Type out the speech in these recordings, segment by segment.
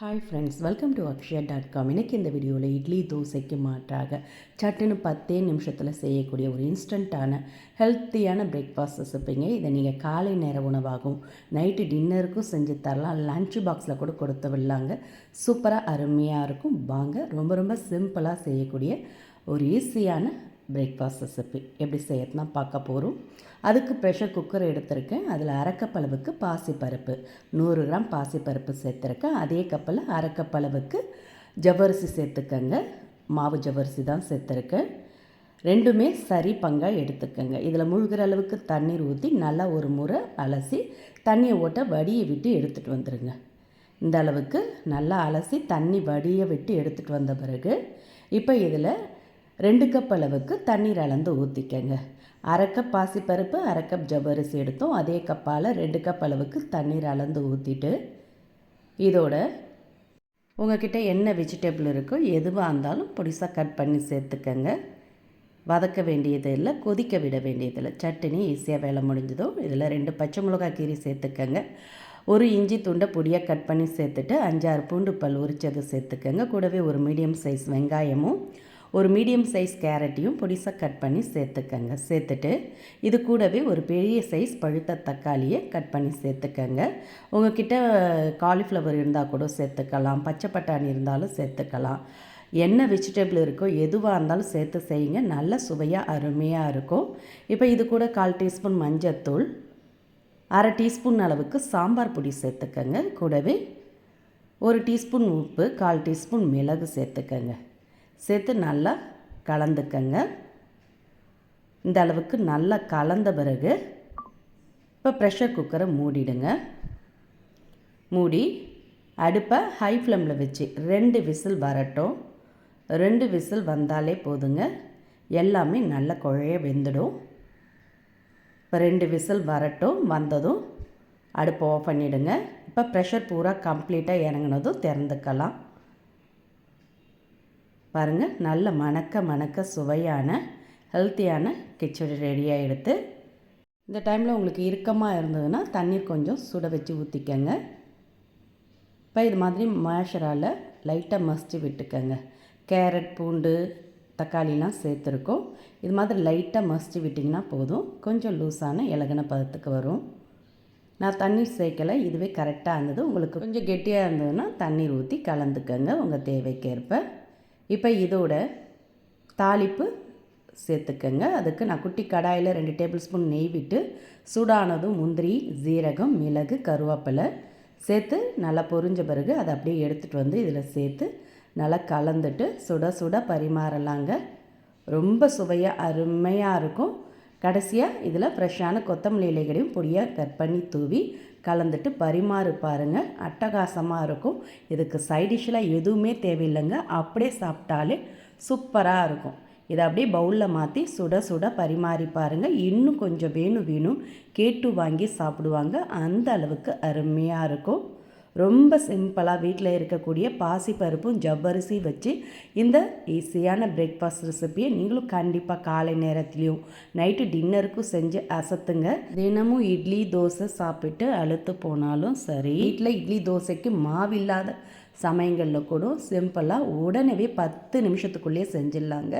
Hi friends welcome to Akshaya dot com இன்றைக்கி இந்த வீடியோவில் இட்லி தோசைக்கு மாற்றாக சட்டுன்னு பத்தே நிமிஷத்தில் செய்யக்கூடிய ஒரு இன்ஸ்டண்ட்டான ஹெல்த்தியான பிரேக்ஃபாஸ்ட் ரெசிப்பிங்க இதை நீங்கள் காலை நேர உணவாகும் நைட்டு டின்னருக்கும் செஞ்சு தரலாம். லன்ச் பாக்ஸில் கூட கொடுத்து விடலாங்க. சூப்பராக அருமையாக இருக்கும். வாங்க ரொம்ப ரொம்ப சிம்பிளாக செய்யக்கூடிய ஒரு ஈஸியான பிரேக்ஃபாஸ்ட் ரெசிபி எப்படி செய்யறதுனா பார்க்க போகிறோம் அதுக்கு ப்ரெஷர் குக்கர் எடுத்திருக்கேன். அதில் அரைக்கப்பளவுக்கு பாசிப்பருப்பு. நூறு கிராம் பாசிப்பருப்பு சேர்த்துருக்கேன். அதே கப்பில் அரைக்கப்பளவுக்கு ஜவ்வரிசி சேர்த்துக்கங்க. மாவு ஜவ்வரிசி தான் சேர்த்துருக்கேன். ரெண்டுமே சரி பங்காக எடுத்துக்கோங்க. இதில் முழுகிற அளவுக்கு தண்ணீர் ஊற்றி நல்லா ஒரு முறை அலசி தண்ணியை ஓட்ட வடியை விட்டு எடுத்துகிட்டு வந்துடுங்க இந்த அளவுக்கு நல்லா அலசி தண்ணி வடியை விட்டு எடுத்துகிட்டு வந்த பிறகு இப்போ இதில் ரெண்டு கப் அளவுக்கு தண்ணீர் அளந்து ஊற்றிக்கங்க அரை கப் பாசிப்பருப்பு அரை கப் ஜவ்வரிசி எடுத்தோம். அதே கப்பால் ரெண்டு கப் அளவுக்கு தண்ணீர் அளந்து ஊற்றிட்டு இதோட உங்ககிட்ட என்ன வெஜிடபிள் இருக்கோ எதுவாக இருந்தாலும் பொடிசாக கட் பண்ணி சேர்த்துக்கங்க. வதக்க வேண்டியது இல்லை கொதிக்க விட வேண்டியதில்லை சட்னி ஈஸியாக வேலை முடிஞ்சதும் இதில் ரெண்டு பச்சை மிளகாய் கீரி சேர்த்துக்கங்க. ஒரு இஞ்சி துண்டை பொடியாக கட் பண்ணி சேர்த்துட்டு அஞ்சாறு பூண்டு பல் உரித்ததை சேர்த்துக்கங்க. கூடவே ஒரு மீடியம் சைஸ் வெங்காயமும் ஒரு மீடியம் சைஸ் கேரட்டையும் பொடிசாக கட் பண்ணி சேர்த்துக்கங்க. சேர்த்துட்டு இது கூடவே ஒரு பெரிய சைஸ் பழுத்த தக்காளியை கட் பண்ணி சேர்த்துக்கங்க. உங்ககிட்ட காலிஃப்ளவர் இருந்தால் கூட சேர்த்துக்கலாம் பச்சை பட்டாணி இருந்தாலும் சேர்த்துக்கலாம். என்ன வெஜிடபிள் இருக்கோ எதுவாக இருந்தாலும் சேர்த்து செய்யுங்க. நல்ல சுவையாக அருமையாக இருக்கும். இப்போ இது கூட கால் டீஸ்பூன் மஞ்சத்தூள் அரை டீஸ்பூன் அளவுக்கு சாம்பார் பொடி சேர்த்துக்கங்க. கூடவே ஒரு டீஸ்பூன் உப்பு கால் டீஸ்பூன் மிளகு சேர்த்துக்கங்க. சேர்த்து நல்லா கலந்துக்கங்க. இந்த அளவுக்கு நல்லா கலந்த பிறகு இப்போ ப்ரெஷர் குக்கரை மூடிடுங்க. மூடி அடுப்பை ஹை ஃப்ளேமில் வச்சு ரெண்டு விசில் வரட்டும். ரெண்டு விசில் வந்தாலே போதுங்க. எல்லாமே நல்ல குழைய வெந்துடும். இப்போ ரெண்டு விசில் வரட்டும் வந்ததும் அடுப்பை ஆஃப் பண்ணிவிடுங்க இப்போ ப்ரெஷர் பூரா கம்ப்ளீட்டாக இறங்கினதும் திறந்துக்கலாம். பாருங்கள் நல்ல மணக்க மணக்க சுவையான ஹெல்த்தியான கிச்சடி ரெடியாக எடுத்து இந்த டைமில் உங்களுக்கு இறுக்கமாக இருந்ததுன்னா தண்ணீர் கொஞ்சம் சுட வச்சு ஊற்றிக்கங்க இப்போ இது மாதிரி மேஷரால் லைட்டாக மசிச்சு விட்டுக்கங்க. கேரட் பூண்டு தக்காளிலாம் சேர்த்துருக்கோம். இது மாதிரி லைட்டாக மசிச்சு விட்டிங்கன்னா போதும். கொஞ்சம் லூஸான இலகின பதத்துக்கு வரும். நான் தண்ணீர் சேர்க்கலை இதுவே கரெக்டாக இருந்தது. உங்களுக்கு கொஞ்சம் கெட்டியாக இருந்ததுன்னா தண்ணீர் ஊற்றி கலந்துக்கங்க உங்கள் தேவைக்கேற்ப. இப்போ இதோட தாளிப்பு சேர்த்துக்கங்க. அதுக்கு நான் குட்டி கடாயில் ரெண்டு டேபிள் ஸ்பூன் நெய் விட்டு சூடானதும் முந்திரி ஜீரகம் மிளகு கருவேப்பிலை சேர்த்து நல்லா பொரிஞ்ச பிறகு அதை அப்படியே எடுத்துகிட்டு வந்து இதில் சேர்த்து நல்லா கலந்துட்டு சுட சுட பரிமாறலாங்க. ரொம்ப சுவையாக அருமையாக இருக்கும். கடைசியாக இதில் ஃப்ரெஷ்ஷான கொத்தமல்லி இலைகளையும் பொடியாக கட் பண்ணி தூவி கலந்துட்டு பரிமாறு பாருங்கள் அட்டகாசமாக இருக்கும். இதுக்கு சைடிஷ்லாம் எதுவுமே தேவையில்லைங்க. அப்படியே சாப்பிட்டாலே சூப்பராக இருக்கும். இதை அப்படியே பவுலில் மாற்றி சுட சுட பரிமாறி பாருங்கள் இன்னும் கொஞ்சம் வேணும் வேணும். கேட்டு வாங்கி சாப்பிடுவாங்க. அந்த அளவுக்கு அருமையாக இருக்கும். ரொம்ப சிம்பிளாக வீட்டில் இருக்கக்கூடிய பாசிப்பருப்பும் ஜவ்வரிசி வச்சு இந்த ஈஸியான பிரேக்ஃபாஸ்ட் ரெசிப்பியை நீங்களும் கண்டிப்பாக காலை நேரத்துலேயும் நைட்டு டின்னருக்கும் செஞ்சு அசத்துங்க. தினமும் இட்லி தோசை சாப்பிட்டு அழுத்து போனாலும் சரி வீட்டில் இட்லி தோசைக்கு மாவில்லாத சமயங்களில் கூட சிம்பிளாக உடனே பத்து நிமிஷத்துக்குள்ளேயே செஞ்சிடலாங்க.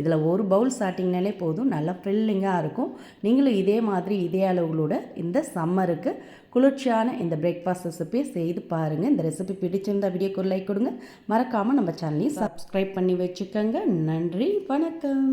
இதில் ஒரு பவுல் சாட்டிங்கனாலே போதும். நல்லா ஃபில்லிங்காக இருக்கும். நீங்களும் இதே மாதிரி இதே அளவுகளோட இந்த சம்மருக்கு குளிர்ச்சியான இந்த பிரேக்ஃபாஸ்ட் ரெசிபியை செய்து பாருங்கள் இந்த ரெசிபி பிடிச்சிருந்தா வீடியோக்கு லைக் கொடுங்க. மறக்காமல் நம்ம சேனலையும் சப்ஸ்கிரைப் பண்ணி வச்சுக்கோங்க. நன்றி வணக்கம்.